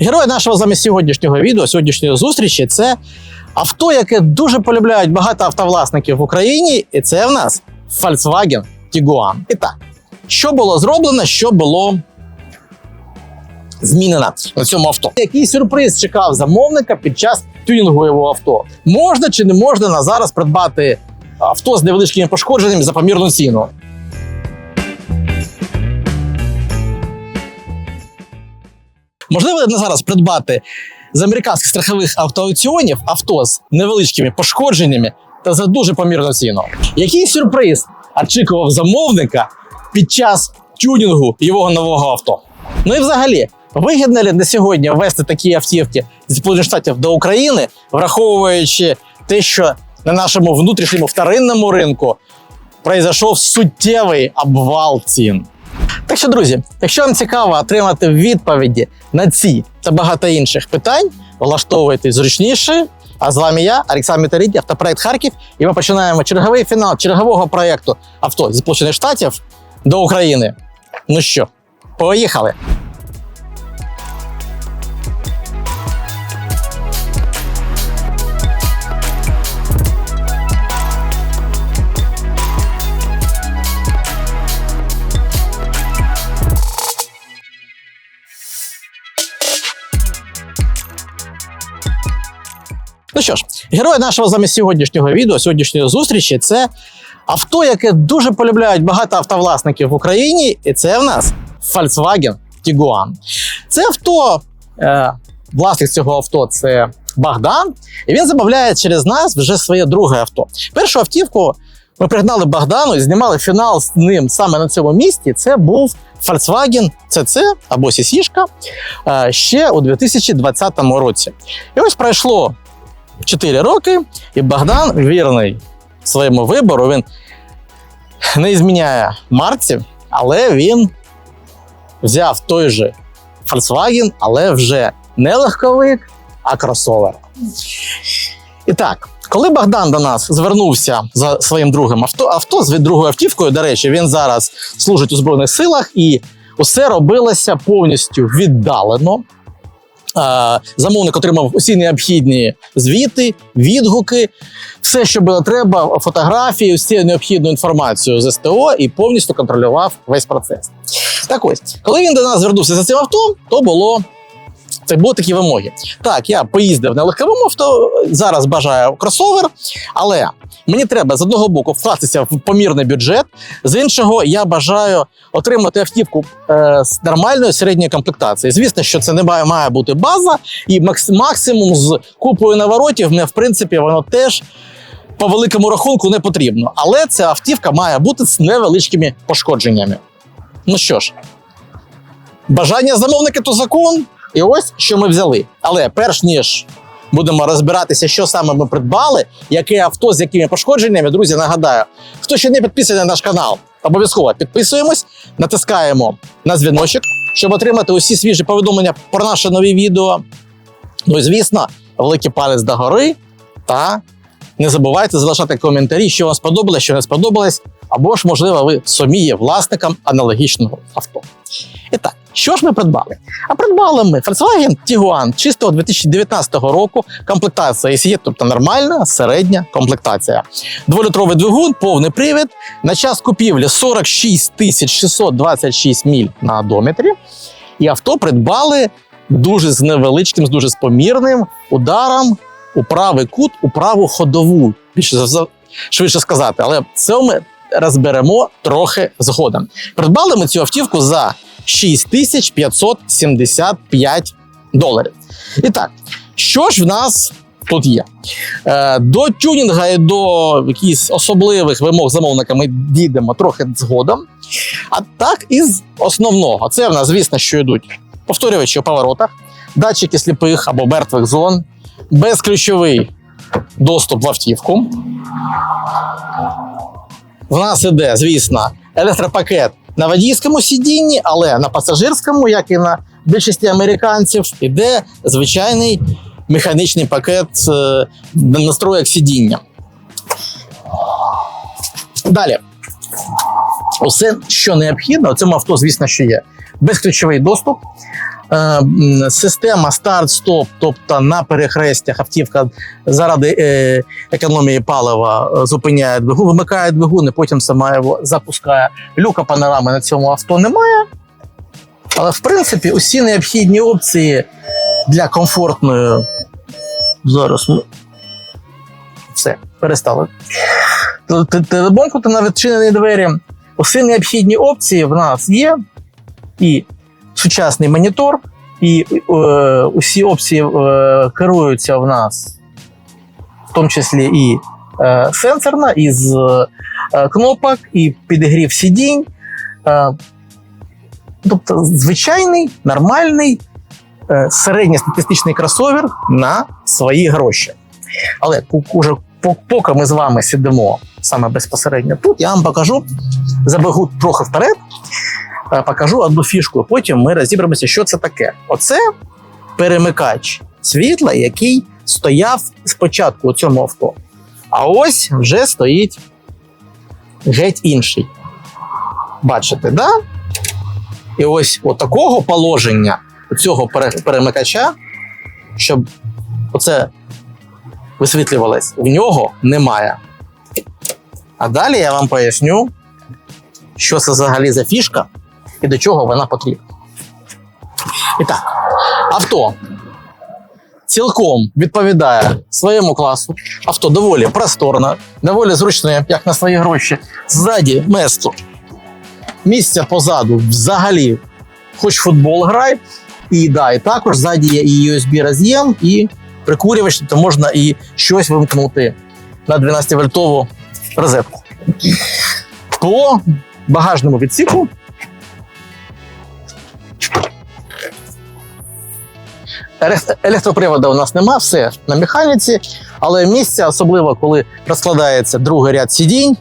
Герой нашого замість сьогоднішнього відео, сьогоднішньої зустрічі це авто, яке дуже полюбляють багато автовласників в Україні, і це в нас Volkswagen Tiguan. І так, що було зроблено, що було змінено на цьому авто. Який сюрприз чекав замовника під час тюнінгу його авто? Можна чи не можна на зараз придбати авто з невеличкими пошкодженнями за помірну ціну? Можливо, на зараз придбати з американських страхових автоаукціонів авто з невеличкими пошкодженнями та за дуже помірну ціну. Який сюрприз очікував замовника під час тюнінгу його нового авто? Ну і взагалі, вигідно ли на сьогодні ввести такі автівки зі Сполучених Штатів до України, враховуючи те, що на нашому внутрішньому вторинному ринку произошов суттєвий обвал цін. Так що, друзі, якщо вам цікаво отримати відповіді на ці та багато інших питань, влаштовуйтесь зручніше. А з вами я, Олександр Мітаріді, автопроект Харків, і ми починаємо черговий фінал чергового проєкту авто зі Сполучених Штатів до України. Ну що, поїхали! Герой нашого замість сьогоднішнього відео, сьогоднішньої зустрічі це авто, яке дуже полюбляють багато автовласників в Україні, і це в нас Volkswagen Tiguan. Це авто, е, власник цього авто це Богдан, і він замовляє через нас вже своє друге авто. Першу автівку ми пригнали Богдану і знімали фінал з ним саме на цьому місці. Це був Volkswagen CC або CC-шка е, ще у 2020 році. І ось пройшло 4 роки, і Богдан вірний своєму вибору. Він не зміняє марці, але він взяв той же Volkswagen, але вже не легковик, а кросовер. І так, коли Богдан до нас звернувся за своїм другим авто, авто з другою автівкою, до речі, він зараз служить у Збройних силах, і усе робилося повністю віддалено. Замовник отримав усі необхідні звіти, відгуки, все, що було треба, фотографії, всю необхідну інформацію з СТО і повністю контролював весь процес. Так ось, коли він до нас звернувся за цим авто, то було. Це були такі вимоги. Так, я поїздив на легковому авто, зараз бажаю кросовер, але мені треба з одного боку вкластися в помірний бюджет, з іншого я бажаю отримати автівку е, з нормальної середньої комплектації. Звісно, що це не має, має бути база, і макс, максимум з купою наворотів мне, в принципі, воно теж по великому рахунку не потрібно. Але ця автівка має бути з невеличкими пошкодженнями. Ну що ж, бажання замовника то закон, і ось що ми взяли. Але перш ніж будемо розбиратися, що саме ми придбали, яке авто з якими пошкодженнями, друзі, нагадаю, хто ще не підписаний на наш канал, обов'язково підписуємось, натискаємо на дзвіночок, щоб отримати усі свіжі повідомлення про наші нові відео. Ну і звісно, великий палець догори та не забувайте залишати коментарі, що вам сподобалось, що не сподобалось, або ж, можливо, ви самі є власником аналогічного авто. І так, що ж ми придбали? А придбали ми Volkswagen Tiguan чистого 2019 року. Комплектація SE, тобто нормальна середня комплектація. Дволітровий двигун, повний привід. На час купівлі 46 626 міль на одометрі. І авто придбали дуже з невеличким, з дуже з помірним ударом у правий кут, у праву ходову. Більше швидше сказати, але це ми розберемо трохи згодом. Придбали ми цю автівку за 6575 доларів. І так, що ж в нас тут є? Е, до тюнінга і до якихось особливих вимог замовника ми дійдемо трохи згодом. А так, із основного, це в нас, звісно, що йдуть повторювачі у поворотах, датчики сліпих або мертвих зон, безключовий доступ в автівку. В нас іде, звісно, електропакет на водійському сидінні, але на пасажирському, як і на більшості американців, іде звичайний механічний пакет е, настроєк сидіння. Далі. Усе, що необхідно, у цьому авто, звісно, що є безключовий доступ, система старт-стоп, тобто на перехрестях автівка заради е, економії палива е, зупиняє двигун, вимикає двигун і потім сама його запускає. Люка панорами на цьому авто немає. Але в принципі усі необхідні опції для комфортної. Зараз ми все, перестали. Т- т- Телебомкнути на відчинені двері. Усі необхідні опції в нас є. І сучасний монітор, і е, усі опції е, керуються в нас, в тому числі і е, сенсорна, із е, кнопок, і підігрів сидінь. Е, тобто звичайний, нормальний, е, середньостатистичний кросовер на свої гроші. Але уже поки ми з вами сидимо саме безпосередньо тут, я вам покажу, забегу трохи вперед, покажу одну фішку, потім ми розібремося, що це таке. Оце перемикач світла, який стояв спочатку у цьому авто. А ось вже стоїть геть інший. Бачите, да? І ось такого положення цього перемикача, щоб оце висвітлювалось, в нього немає. А далі я вам поясню, що це взагалі за фішка і до чого вона потрібна. І так, авто цілком відповідає своєму класу. Авто доволі просторне, доволі зручне, як на свої гроші. Ззаді место. Місця позаду взагалі, хоч футбол грай. І да, і також ззаді є і USB роз'єм, і прикурювач, то можна і щось вимкнути на 12-вольтову розетку. По багажному відсіку Еле- Електроприводу у нас нема, все на механіці, але місця, особливо коли розкладається другий ряд сидінь,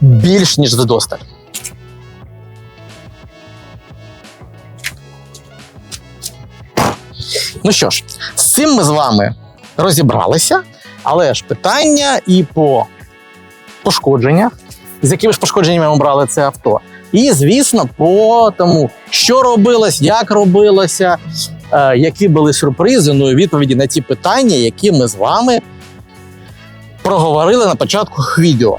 більш ніж вдосталь. Ну що ж, з цим ми з вами розібралися, але ж питання і по пошкодженнях, з якими ж пошкодженнями ми брали це авто. І, звісно, по тому, що робилось, як робилося, е, які були сюрпризи, ну і відповіді на ті питання, які ми з вами проговорили на початку відео.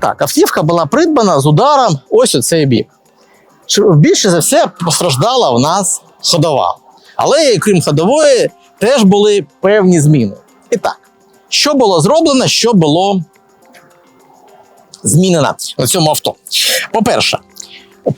Так, автівка була придбана з ударом ось у цей бік. Більше за все постраждала у нас ходова. Але крім ходової, теж були певні зміни. І так, що було зроблено, що було змінено на цьому авто? По-перше,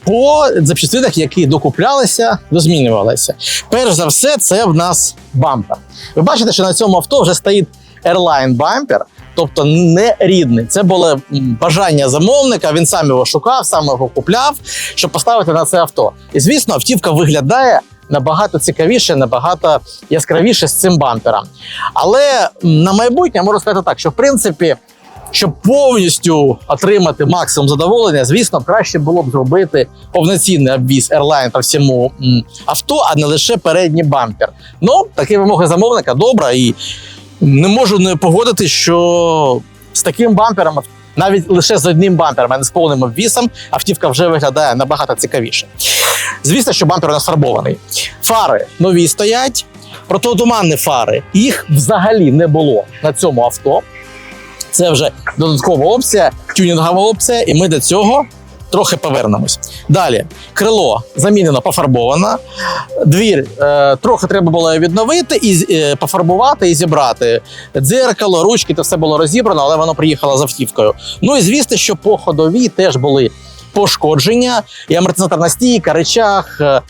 по запчастинах, які докуплялися, дозмінювалися. Перш за все, це в нас бампер. Ви бачите, що на цьому авто вже стоїть Airline бампер, тобто не рідний. Це було бажання замовника. Він сам його шукав, сам його купляв, щоб поставити на це авто. І звісно, автівка виглядає набагато цікавіше, набагато яскравіше з цим бампером. Але на майбутнє можу сказати так, що в принципі. Щоб повністю отримати максимум задоволення, звісно, краще було б зробити повноцінний обвіз Airline по всьому авто, а не лише передній бампер. Ну, такі вимоги замовника добра, і не можу не погодити, що з таким бампером, навіть лише з одним бампером, а не з повним обвісом, автівка вже виглядає набагато цікавіше. Звісно, що бампер у фарбований. Фари нові стоять, протитуманні фари їх взагалі не було на цьому авто. Це вже додаткова опція, тюнінгова опція, і ми до цього трохи повернемось. Далі крило замінено, пофарбовано. Двір е, трохи треба було відновити і е, пофарбувати і зібрати. Дзеркало, ручки, це все було розібрано, але воно приїхало з автівкою. Ну і звісно, що по ходовій теж були пошкодження, і амортизаторна стійка, речах. е,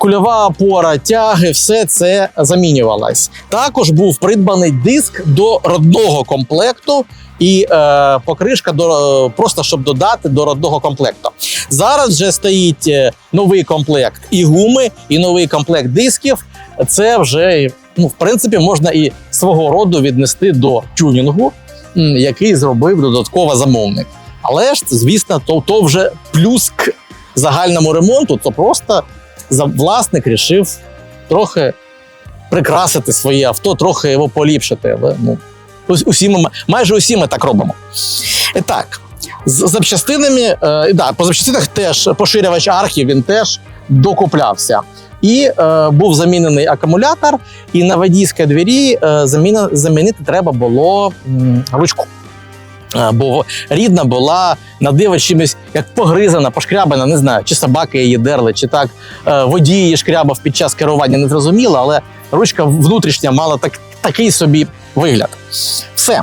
Кульова опора, тяги, все це замінювалось. Також був придбаний диск до родного комплекту і е, покришка до просто щоб додати до родного комплекту. Зараз вже стоїть е, новий комплект і гуми, і новий комплект дисків. Це вже ну, в принципі можна і свого роду віднести до тюнінгу, який зробив додатково замовник. Але ж, звісно, то, то вже плюс к загальному ремонту, то просто власник рішив трохи прикрасити своє авто, трохи його поліпшити. Але ну, ус- усі ми, майже усі ми так робимо. І так, з запчастинами, е, да, по запчастинах теж поширювач архів він теж докуплявся. І е, був замінений акумулятор, і на водійській двері е, заміна, замінити треба було м, ручку. Бо рідна була на диво чимось як погризана, пошкрябана, не знаю, чи собаки її дерли, чи так е, водій її шкрябав під час керування, не зрозуміло, але ручка внутрішня мала так, такий собі вигляд. Все.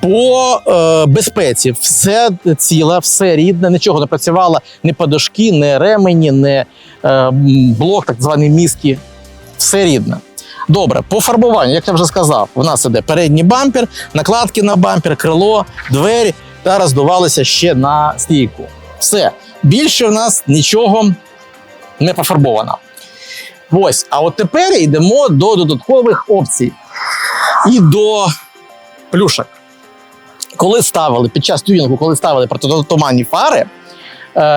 По е, безпеці все ціле, все рідне, нічого не працювало, ні подошки, ні ремені, ні е, блок, так званий мізки. Все рідне. Добре, по фарбуванню, як я вже сказав, у нас іде передній бампер, накладки на бампер, крило, двері та роздувалися ще на стійку. Все. Більше в нас нічого не пофарбовано. Ось, а от тепер йдемо до додаткових опцій і до плюшок. Коли ставили під час тюнінгу, коли ставили протитуманні фари,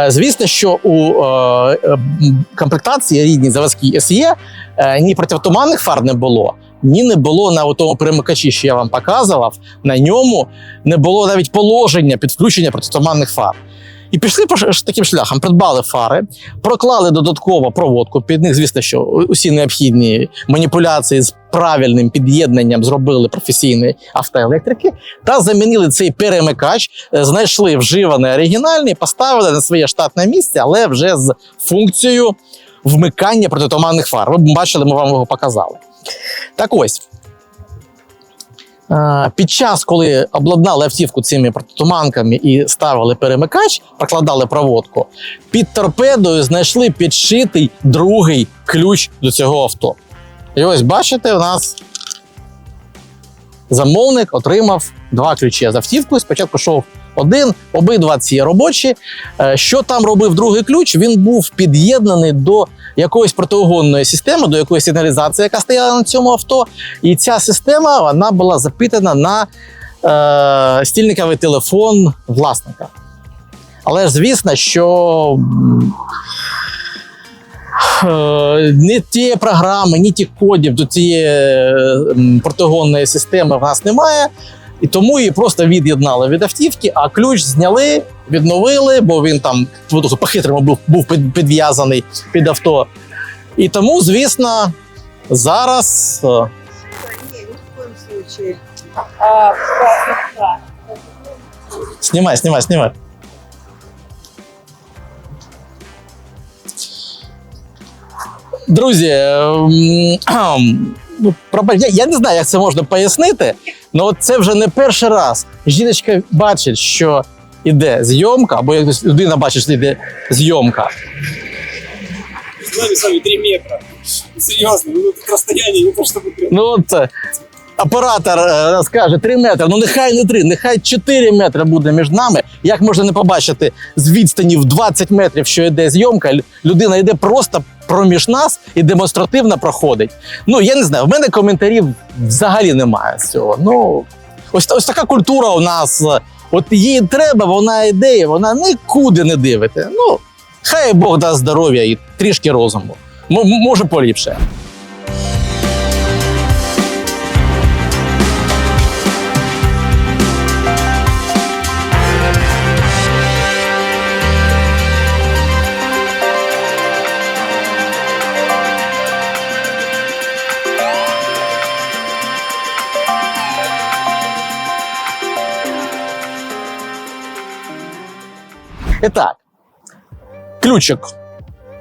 звісно, що у е, е, комплектації рідній заводській SE е, ні протитуманних фар не було, ні не було на тому перемикачі, що я вам показував. На ньому не було навіть положення підключення протитуманних фар. І пішли по таким шляхом, придбали фари, проклали додатково проводку. Під них, звісно, що усі необхідні маніпуляції з правильним під'єднанням зробили професійні автоелектрики та замінили цей перемикач, е, знайшли вживаний оригінальний, поставили на своє штатне місце, але вже з функцією вмикання протитуманних фар. Ви бачили, ми вам його показали. Так ось. Е, Під час, коли обладнали автівку цими протитуманками і ставили перемикач, прокладали проводку, під торпедою знайшли підшитий другий ключ до цього авто. І ось бачите, у нас замовник отримав два ключі з автівкою. Спочатку йшов один, обидва ці робочі. Е, Що там робив другий ключ? Він був під'єднаний до якоїсь протиугонної системи, до якоїсь сигналізації, яка стояла на цьому авто. І ця система вона була запитана на е, стільниковий телефон власника. Але ж звісно, що ні ті програми, ні ті кодів до цієї е, протигонної системи в нас немає. І тому її просто від'єднали від автівки, а ключ зняли, відновили, бо він там по-хитрому був, був підв'язаний під авто. І тому, звісно, зараз е, Не, ни Друзі, ем, ну, я, я не знаю, як це можна пояснити, але це вже не перший раз. Жіночка бачить, що іде зйомка, або якось людина бачить, що йде зйомка. С нами с 3 метри. Серйозно, ну тут розстояння не то прям. Ну от е, оператор е, скаже 3 метри, ну нехай не 3, нехай 4 метри буде між нами. Як можна не побачити з відстані в 20 метрів, що йде зйомка, людина йде просто проміж нас і демонстративно проходить. Ну я не знаю, в мене коментарів взагалі немає з цього. Ну ось, ось така культура у нас. е, От їй треба, вона йде, вона нікуди не дивиться. Ну, хай Бог дасть здоров'я і трішки розуму. М- може поліпше. І так, ключик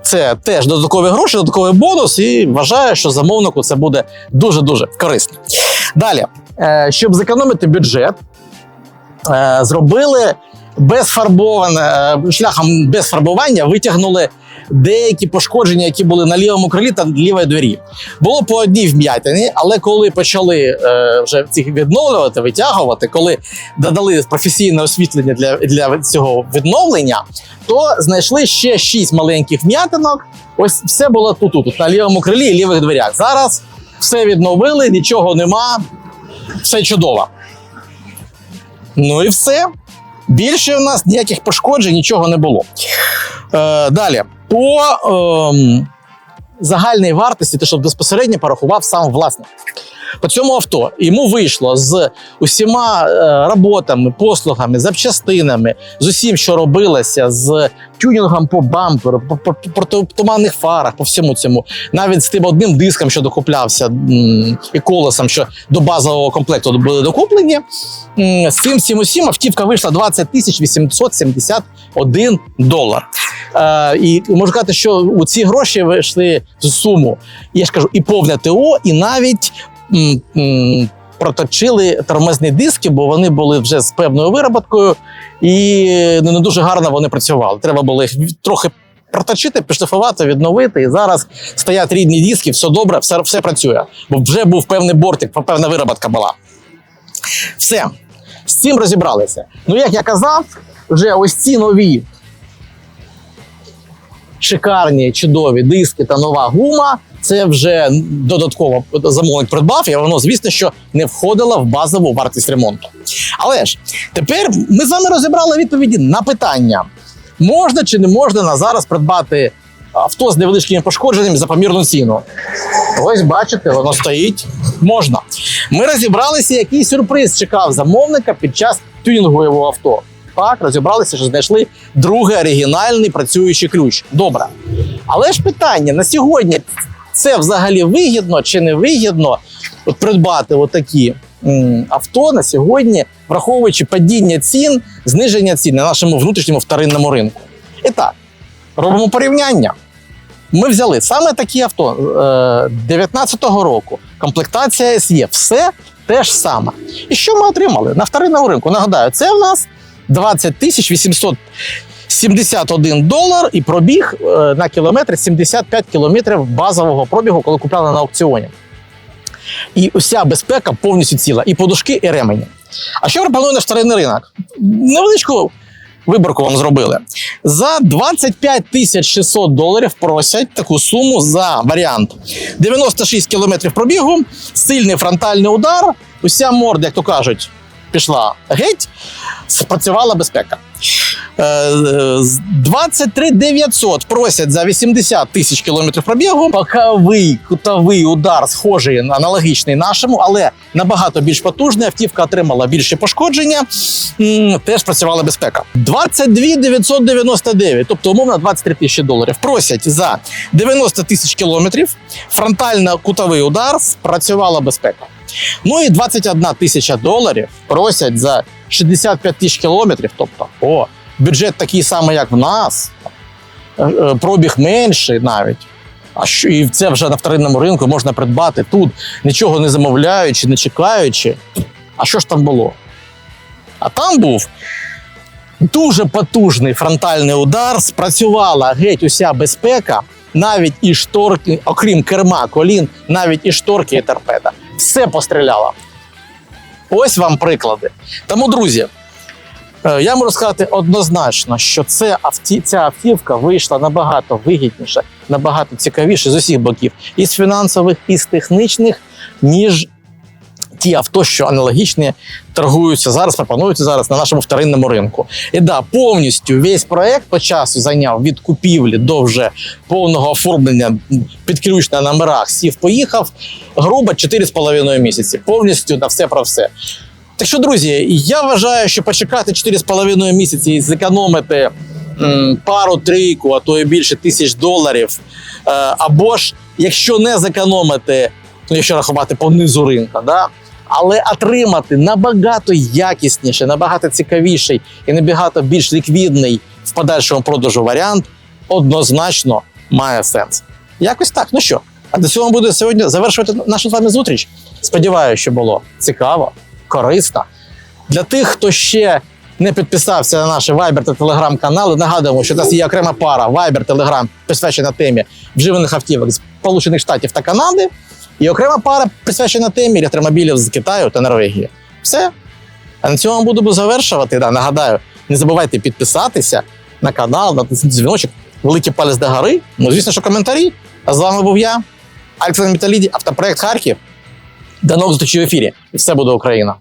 це теж додаткові гроші, додатковий бонус, і вважаю, що замовнику це буде дуже-дуже корисно. Далі, е, щоб зекономити бюджет, е, зробили безфарбоване е, шляхом без фарбування, витягнули деякі пошкодження, які були на лівому крилі та лівій двері. Було по одній вм'ятині, але коли почали е, вже цих відновлювати, витягувати, коли додали професійне освітлення для, для цього відновлення, то знайшли ще шість маленьких вм'ятинок. Ось все було тут, тут, на лівому крилі і лівих дверях. Зараз все відновили, нічого нема, все чудово. Ну і все. Більше у нас ніяких пошкоджень, нічого не було. Е, далі. По ем, загальній вартості, те, що безпосередньо порахував сам власник. По цьому авто йому вийшло з усіма е, роботами, послугами, запчастинами, з усім, що робилося, з тюнінгом по бамперу, по, по, по ту- туманних фарах, по всьому цьому, навіть з тим одним диском, що докуплявся, і колесом, що до базового комплекту були докуплені. З цим всім усім автівка вийшла 20 тисяч 871 долар. Е, і можу сказати, що у ці гроші вийшли в суму. Я ж кажу, і повне ТО, і навіть проточили тормозні диски, бо вони були вже з певною вироботкою, і ну, не дуже гарно вони працювали. Треба було їх трохи проточити, підшліфувати, відновити. І зараз стоять рідні диски, все добре, все, все працює. Бо вже був певний бортик, певна вироботка була. Все. З цим розібралися. Ну, як я казав, вже ось ці нові шикарні, чудові диски та нова гума. Це вже додатково замовник придбав, і воно, звісно, що не входило в базову вартість ремонту. Але ж тепер ми з вами розібрали відповіді на питання: можна чи не можна на зараз придбати авто з невеличкими пошкодженнями за помірну ціну. Ось бачите, воно стоїть. Можна. Ми розібралися, який сюрприз чекав замовника під час тюнінгу його авто. Так, розібралися, що знайшли другий оригінальний працюючий ключ. Добре. Але ж питання на сьогодні це взагалі вигідно чи не вигідно придбати отакі авто на сьогодні, враховуючи падіння цін, зниження цін на нашому внутрішньому вторинному ринку. І так, робимо порівняння. Ми взяли саме такі авто е, 19-го року, комплектація SE, все те ж саме. І що ми отримали на вторинному ринку? Нагадаю, це в нас 20 тисяч 871 долар і пробіг е, на кілометр 75 кілометрів базового пробігу, коли купляли на аукціоні. І уся безпека повністю ціла, і подушки, і ремені. А що пропонує наш вторинний ринок? Невеличку виборку вам зробили. За 25 тисяч 600 доларів просять таку суму за варіант 96 кілометрів пробігу, сильний фронтальний удар, уся морда, як то кажуть, пішла геть, спрацювала безпека. Е, 23 900 просять за 80 тисяч кілометрів пробігу. Боковий кутовий удар схожий аналогічний нашому, але набагато більш потужний. Автівка отримала більше пошкодження. Теж працювала безпека. 22 999, тобто умовно 23 тисячі доларів. Просять за 90 тисяч кілометрів. Фронтально кутовий удар спрацювала безпека. Ну і 21 тисяча доларів просять за 65 тисяч кілометрів. Тобто, о, бюджет такий самий, як в нас, е, е, пробіг менший навіть. А що і це вже на вторинному ринку можна придбати тут, нічого не замовляючи, не чекаючи. А що ж там було? А там був дуже потужний фронтальний удар, спрацювала геть уся безпека, навіть і шторки, окрім керма, колін, навіть і шторки, і торпеда. Все постріляла. Ось вам приклади. Тому, друзі, е, я можу сказати однозначно, що це авті, ця автівка вийшла набагато вигідніше, набагато цікавіше з усіх боків, і з фінансових, і з технічних, ніж ті авто, що аналогічні торгуються зараз, пропонуються зараз на нашому вторинному ринку. І да, повністю весь проект по часу зайняв від купівлі до вже повного оформлення під на номерах, сів, поїхав. Грубо 4,5 місяці. Повністю на все про все. Так що, друзі, я вважаю, що почекати 4,5 місяці і зекономити м, пару-трійку, а то і більше тисяч доларів. Е, або ж, якщо не зекономити, ну якщо рахувати по низу ринка, да, але отримати набагато якісніше, набагато цікавіший і набагато більш ліквідний в подальшому продажу варіант, однозначно має сенс. Якось так. Ну що, а до цього буде сьогодні завершувати нашу з вами зустріч. Сподіваюся, що було цікаво, корисно. Для тих, хто ще не підписався на наші Viber та Telegram канали, нагадуємо, що у нас є окрема пара Viber, Telegram, присвячена темі вживаних автівок з Сполучених Штатів та Канади, і окрема пара присвячена темі електромобілів з Китаю та Норвегії. Все. А на цьому буду завершувати. Да, нагадаю, не забувайте підписатися на канал, натиснути дзвіночок, великий палець до гори. Ну, звісно, що коментарі. А з вами був я, Олександр Металіді, автопроект Харків. До нових зустрічей в ефірі. І все буде Україна.